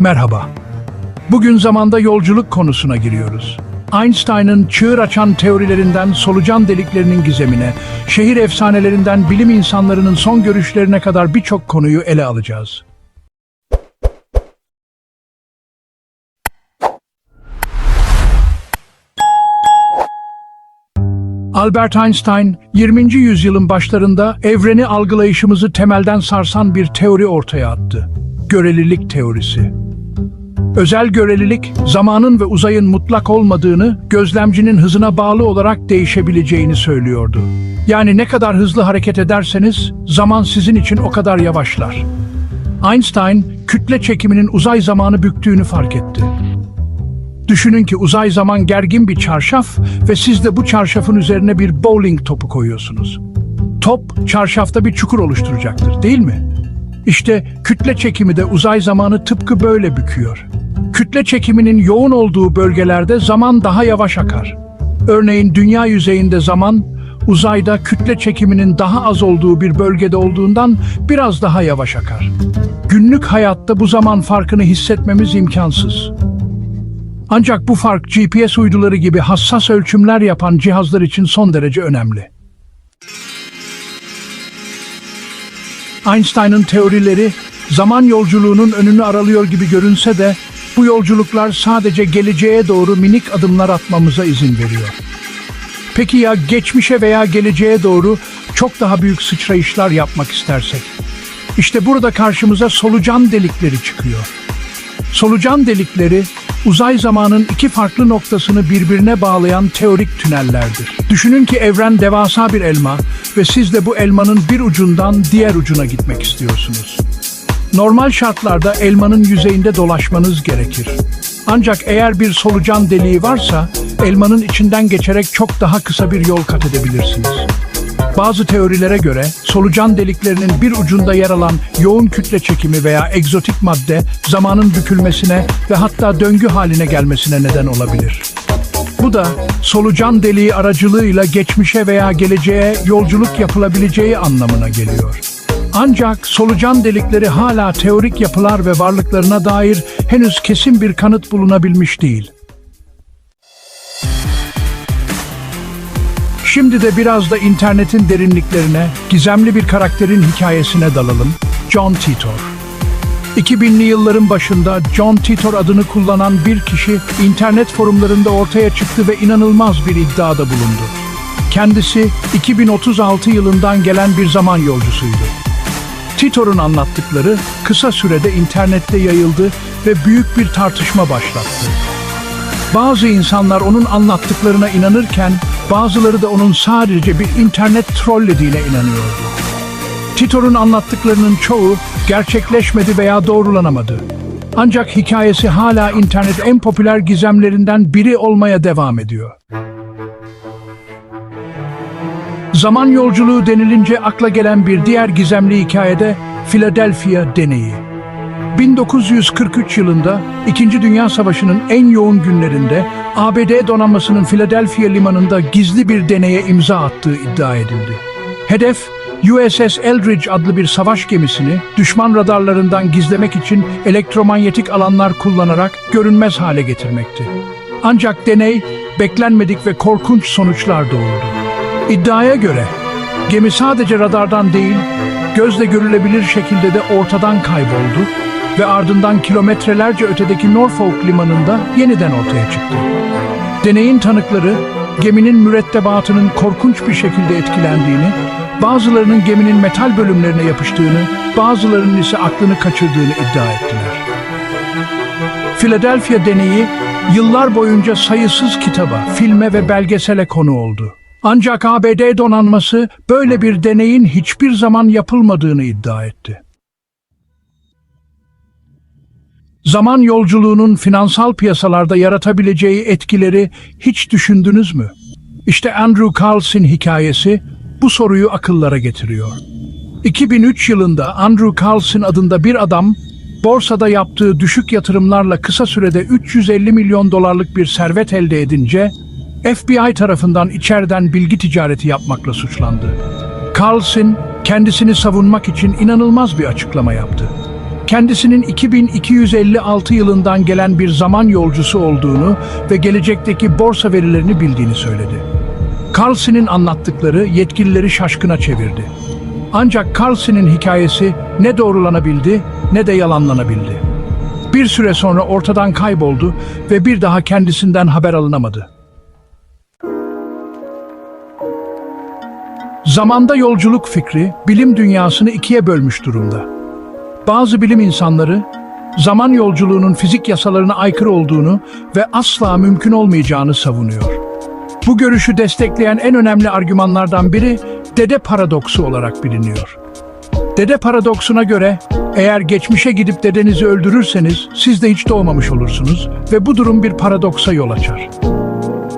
Merhaba. Bugün zamanda yolculuk konusuna giriyoruz. Einstein'ın çığır açan teorilerinden solucan deliklerinin gizemine, şehir efsanelerinden bilim insanlarının son görüşlerine kadar birçok konuyu ele alacağız. Albert Einstein, 20. yüzyılın başlarında evreni algılayışımızı temelden sarsan bir teori ortaya attı. Görelilik teorisi. Özel görelilik, zamanın ve uzayın mutlak olmadığını, gözlemcinin hızına bağlı olarak değişebileceğini söylüyordu. Yani ne kadar hızlı hareket ederseniz, zaman sizin için o kadar yavaşlar. Einstein, kütle çekiminin uzay zamanı büktüğünü fark etti. Düşünün ki uzay zaman gergin bir çarşaf ve siz de bu çarşafın üzerine bir bowling topu koyuyorsunuz. Top çarşafta bir çukur oluşturacaktır, değil mi? İşte kütle çekimi de uzay zamanı tıpkı böyle büküyor. Kütle çekiminin yoğun olduğu bölgelerde zaman daha yavaş akar. Örneğin dünya yüzeyinde zaman, uzayda kütle çekiminin daha az olduğu bir bölgede olduğundan biraz daha yavaş akar. Günlük hayatta bu zaman farkını hissetmemiz imkansız. Ancak bu fark GPS uyduları gibi hassas ölçümler yapan cihazlar için son derece önemli. Einstein'ın teorileri zaman yolculuğunun önünü aralıyor gibi görünse de bu yolculuklar sadece geleceğe doğru minik adımlar atmamıza izin veriyor. Peki ya geçmişe veya geleceğe doğru çok daha büyük sıçrayışlar yapmak istersek? İşte burada karşımıza solucan delikleri çıkıyor. Solucan delikleri uzay zamanın iki farklı noktasını birbirine bağlayan teorik tünellerdir. Düşünün ki evren devasa bir elma ve siz de bu elmanın bir ucundan diğer ucuna gitmek istiyorsunuz. Normal şartlarda elmanın yüzeyinde dolaşmanız gerekir. Ancak eğer bir solucan deliği varsa elmanın içinden geçerek çok daha kısa bir yol kat edebilirsiniz. Bazı teorilere göre solucan deliklerinin bir ucunda yer alan yoğun kütle çekimi veya egzotik madde zamanın bükülmesine ve hatta döngü haline gelmesine neden olabilir. Bu da solucan deliği aracılığıyla geçmişe veya geleceğe yolculuk yapılabileceği anlamına geliyor. Ancak solucan delikleri hala teorik yapılar ve varlıklarına dair henüz kesin bir kanıt bulunabilmiş değil. Şimdi de biraz da internetin derinliklerine, gizemli bir karakterin hikayesine dalalım. John Titor. 2000'li yılların başında John Titor adını kullanan bir kişi internet forumlarında ortaya çıktı ve inanılmaz bir iddiada bulundu. Kendisi 2036 yılından gelen bir zaman yolcusuydu. Titor'un anlattıkları kısa sürede internette yayıldı ve büyük bir tartışma başlattı. Bazı insanlar onun anlattıklarına inanırken bazıları da onun sadece bir internet trollediğine inanıyordu. Titor'un anlattıklarının çoğu gerçekleşmedi veya doğrulanamadı. Ancak hikayesi hala internet en popüler gizemlerinden biri olmaya devam ediyor. Zaman yolculuğu denilince akla gelen bir diğer gizemli hikayede Philadelphia deneyi. 1943 yılında İkinci Dünya Savaşı'nın en yoğun günlerinde ABD donanmasının Philadelphia limanında gizli bir deneye imza attığı iddia edildi. Hedef USS Eldridge adlı bir savaş gemisini düşman radarlarından gizlemek için elektromanyetik alanlar kullanarak görünmez hale getirmekti. Ancak deney beklenmedik ve korkunç sonuçlar doğurdu. İddiaya göre gemi sadece radardan değil, gözle görülebilir şekilde de ortadan kayboldu ve ardından kilometrelerce ötedeki Norfolk limanında yeniden ortaya çıktı. Deneyin tanıkları geminin mürettebatının korkunç bir şekilde etkilendiğini, bazılarının geminin metal bölümlerine yapıştığını, bazılarının ise aklını kaçırdığını iddia ettiler. Philadelphia deneyi yıllar boyunca sayısız kitaba, filme ve belgesele konu oldu. Ancak ABD donanması böyle bir deneyin hiçbir zaman yapılmadığını iddia etti. Zaman yolculuğunun finansal piyasalarda yaratabileceği etkileri hiç düşündünüz mü? İşte Andrew Carlson hikayesi bu soruyu akıllara getiriyor. 2003 yılında Andrew Carlson adında bir adam borsada yaptığı düşük yatırımlarla kısa sürede 350 milyon dolarlık bir servet elde edince FBI tarafından içeriden bilgi ticareti yapmakla suçlandı. Carlson kendisini savunmak için inanılmaz bir açıklama yaptı. kendisinin 2256 yılından gelen bir zaman yolcusu olduğunu ve gelecekteki borsa verilerini bildiğini söyledi. Carlson'in anlattıkları yetkilileri şaşkına çevirdi. Ancak Carlson'in hikayesi ne doğrulanabildi ne de yalanlanabildi. Bir süre sonra ortadan kayboldu ve bir daha kendisinden haber alınamadı. Zamanda yolculuk fikri bilim dünyasını ikiye bölmüş durumda. Bazı bilim insanları zaman yolculuğunun fizik yasalarına aykırı olduğunu ve asla mümkün olmayacağını savunuyor. Bu görüşü destekleyen en önemli argümanlardan biri dede paradoksu olarak biliniyor. Dede paradoksuna göre eğer geçmişe gidip dedenizi öldürürseniz siz de hiç doğmamış olursunuz ve bu durum bir paradoksa yol açar.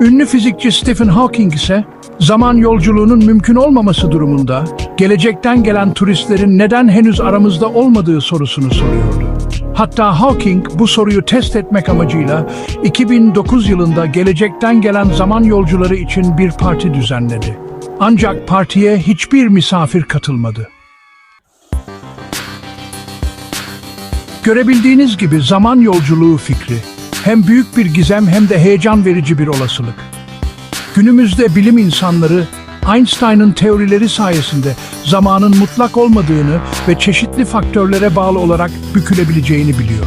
Ünlü fizikçi Stephen Hawking ise zaman yolculuğunun mümkün olmaması durumunda gelecekten gelen turistlerin neden henüz aramızda olmadığı sorusunu soruyordu. Hatta Hawking bu soruyu test etmek amacıyla 2009 yılında gelecekten gelen zaman yolcuları için bir parti düzenledi. Ancak partiye hiçbir misafir katılmadı. Görebildiğiniz gibi zaman yolculuğu fikri hem büyük bir gizem hem de heyecan verici bir olasılık. Günümüzde bilim insanları Einstein'ın teorileri sayesinde zamanın mutlak olmadığını ve çeşitli faktörlere bağlı olarak bükülebileceğini biliyor.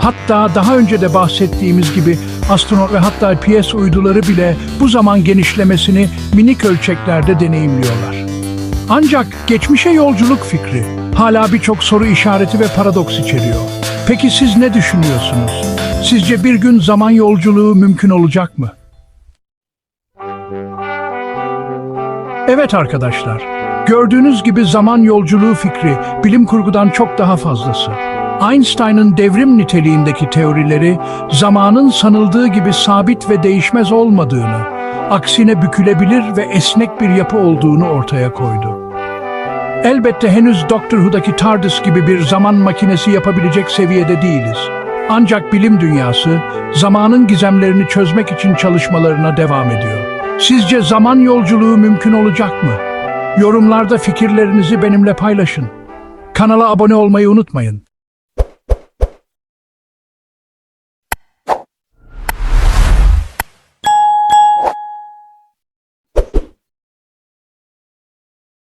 Hatta daha önce de bahsettiğimiz gibi astronot ve hatta PS uyduları bile bu zaman genişlemesini minik ölçeklerde deneyimliyorlar. Ancak geçmişe yolculuk fikri hala birçok soru işareti ve paradoks içeriyor. Peki siz ne düşünüyorsunuz? Sizce bir gün zaman yolculuğu mümkün olacak mı? Evet arkadaşlar, gördüğünüz gibi zaman yolculuğu fikri bilim kurgudan çok daha fazlası. Einstein'ın devrim niteliğindeki teorileri zamanın sanıldığı gibi sabit ve değişmez olmadığını, aksine bükülebilir ve esnek bir yapı olduğunu ortaya koydu. Elbette henüz Doctor Who'daki TARDIS gibi bir zaman makinesi yapabilecek seviyede değiliz. Ancak bilim dünyası zamanın gizemlerini çözmek için çalışmalarına devam ediyor. Sizce zaman yolculuğu mümkün olacak mı? Yorumlarda fikirlerinizi benimle paylaşın. Kanala abone olmayı unutmayın.